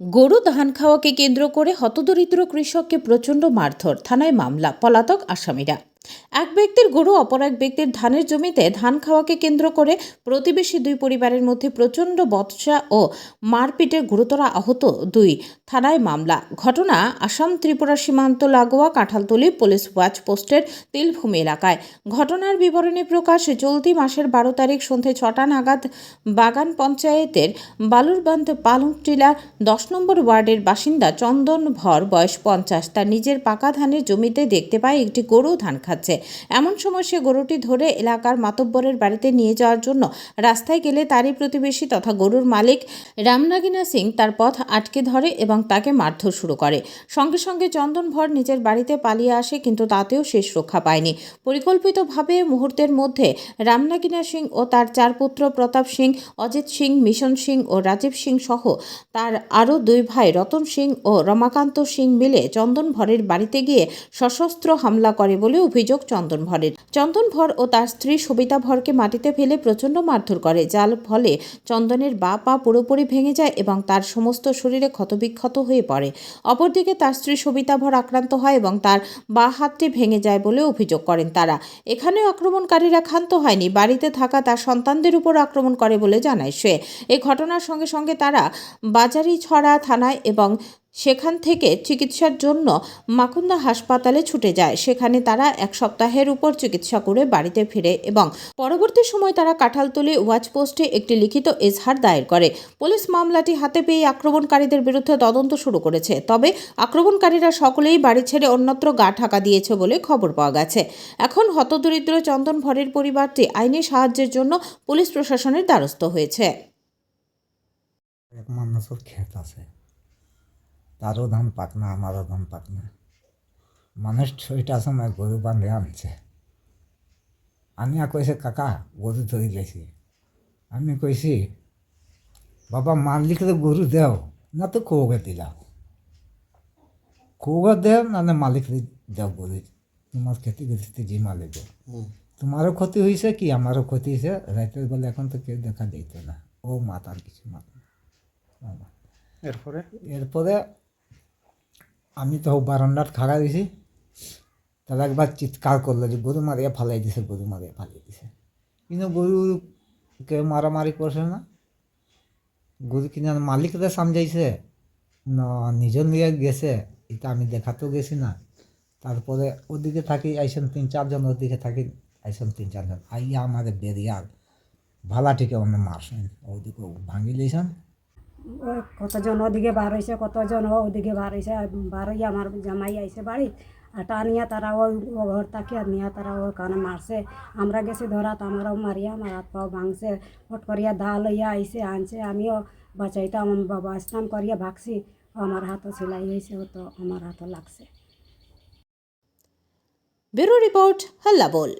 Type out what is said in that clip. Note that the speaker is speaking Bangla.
গরু ধান খাওয়াকে কেন্দ্র করে হতদরিদ্র কৃষককে প্রচণ্ড মারধর থানায় মামলা পলাতক আসামিরা। এক ব্যক্তির গরু, অপর এক ব্যক্তির ধানের জমিতে ধান খাওয়াকে কেন্দ্র করে প্রতিবেশী দুই পরিবারের মধ্যে প্রচণ্ড বৎসা ও মারপিটে গুরুতর আহত দুই থানায় মামলা। ঘটনা আসাম ত্রিপুরা সীমান্ত লাগোয়া কাঁঠালতলি পুলিশ ওয়াচ পোস্টের তিলভূমি এলাকায়। ঘটনার বিবরণী প্রকাশ চলতি মাসের বারো তারিখ সন্ধে ছটা নাগাদ বাগান পঞ্চায়েতের বালুরবান্ধ পালংটিলা দশ নম্বর ওয়ার্ডের বাসিন্দা চন্দন ভর, বয়স পঞ্চাশ, তার নিজের পাকা ধানের জমিতে দেখতে পায় একটি গরু ধান খাচ্ছে। এমন সময় সে গরুটি ধরে এলাকার মাতব্বরের বাড়িতে নিয়ে যাওয়ার জন্য রাস্তায় গেলে তারই প্রতিবেশী তথা গরুর মালিক রামনাগিনা সিং তার পথ আটকে ধরে এবং তাকে মারধর শুরু করে। সঙ্গে সঙ্গে চন্দন ভর নিজের বাড়িতে পালিয়ে আসে, কিন্তু তাতেও শেষ রক্ষা পায়নি। পরিকল্পিতভাবে মুহূর্তের মধ্যে রামনাগিনা সিং ও তার চার পুত্র প্রতাপ সিং, অজিত সিং, মিশন সিং ও রাজীব সিং সহ তার আরও দুই ভাই রতন সিং ও রমাকান্ত সিং মিলে চন্দন ভরের বাড়িতে গিয়ে সশস্ত্র হামলা করে বলে অভিযোগ চন্দন ভরের চন্দন ভর ও তার স্ত্রী সবিতা ভরকে মাটিতে ফেলে প্রচণ্ড মারধর করে, যার ফলে চন্দনের বা পা পুরোপুরি ভেঙে যায় এবং তার সমস্ত শরীরে ক্ষতবিক্ষত হয়ে পড়ে। অপরদিকে তার স্ত্রী সবিতা ভর আক্রান্ত হয় এবং তার বা হাতটি ভেঙে যায় বলে অভিযোগ করেন তারা। এখানেও আক্রমণকারীরা ক্ষান্ত হয়নি, বাড়িতে থাকা তার সন্তানদের উপর আক্রমণ করে বলে জানায় সে। এই ঘটনার সঙ্গে সঙ্গে তারা বাজারিছড়া থানায় এবং সেখান থেকে চিকিৎসার জন্য মাকুন্দা হাসপাতালে ছুটে যায়। সেখানে তারা এক সপ্তাহের উপর চিকিৎসা করে বাড়িতে ফিরে এবং পরবর্তী সময় তারা কাঁঠালতলি ওয়াচ পোস্টে একটি লিখিত এজহার দায়ের করে। পুলিশ মামলাটি হাতে পেয়ে আক্রমণকারীদের বিরুদ্ধে তদন্ত শুরু করেছে। তবে আক্রমণকারীরা সকলেই বাড়ি ছেড়ে অন্যত্র গা ঢাকা দিয়েছে বলে খবর পাওয়া গেছে। এখন হতদরিদ্র চন্দন ভরের পরিবারটি আইনি সাহায্যের জন্য পুলিশ প্রশাসনের দ্বারস্থ হয়েছে। এক মানুষের ক্ষেত আছে। তারও ধান পাক না আমারও ধান পাক না। মানুষ ছয়টা সময় গরু বাঁধে আনছে। আমি আর কইছে কাকা গরু ধরে গেছি। আমি কইছি বাবা মালিকরে গরু দেও না তো কৌগে দিলাম কৌগে দেও না না মালিকরে দেও গরু। তোমার ক্ষতি গেছে যে মালিক তোমারও ক্ষতি হয়েছে কি আমারও ক্ষতি হয়েছে রাইতের বেলা এখন তো কেউ দেখা দিত না। ও মাতার কিছু মাত না। এরপরে? এরপরে আমি তো বারান্দার খাড়া দিছি। তাহলে একবার চিৎকার করল যে গরু মারিয়া ফালাই দিছে, গরু মারিয়া ফালাই দিছে। কিন্তু গরুকে মারামারি করছে না? গরু কিনা মালিকরা সামঝাইছে না, নিজের নিয়ে গেছে। এটা আমি দেখাতেও গেছি না। তারপরে ওদিকে থাকি, আইসেন তিন চারজন, ওদিকে থাকি, আইসেন তিন চারজন। আইয়া আমাদের বেরিয়ার ভালা ঠিক অন্য মারছেন। ওদিকে ভাঙি লিয়েছেন ওই কতজন ওদিকে বার হয়েছে, কতজন ওদিকে বার হয়েছে বার হইয়া আমার জামাই আইছে বাড়ি আর টানিয়া তারা ওই ঘর তাকিয়া নিয়া তারা ওখানে মারছে। আমরা গেছি ধরাত আমারও মারিয়া, আমার হাত পাও ভাঙছে। ফট করিয়া দা লইয়া আইছে, আনছে, আমিও বাঁচাইতে আমার বাবা স্নান করিয়া ভাগছি। আমার হাতও সেলাই হয়েছে, ও তো আমার হাতও লাগছে। ব্যুরো রিপোর্ট হল্লা বল।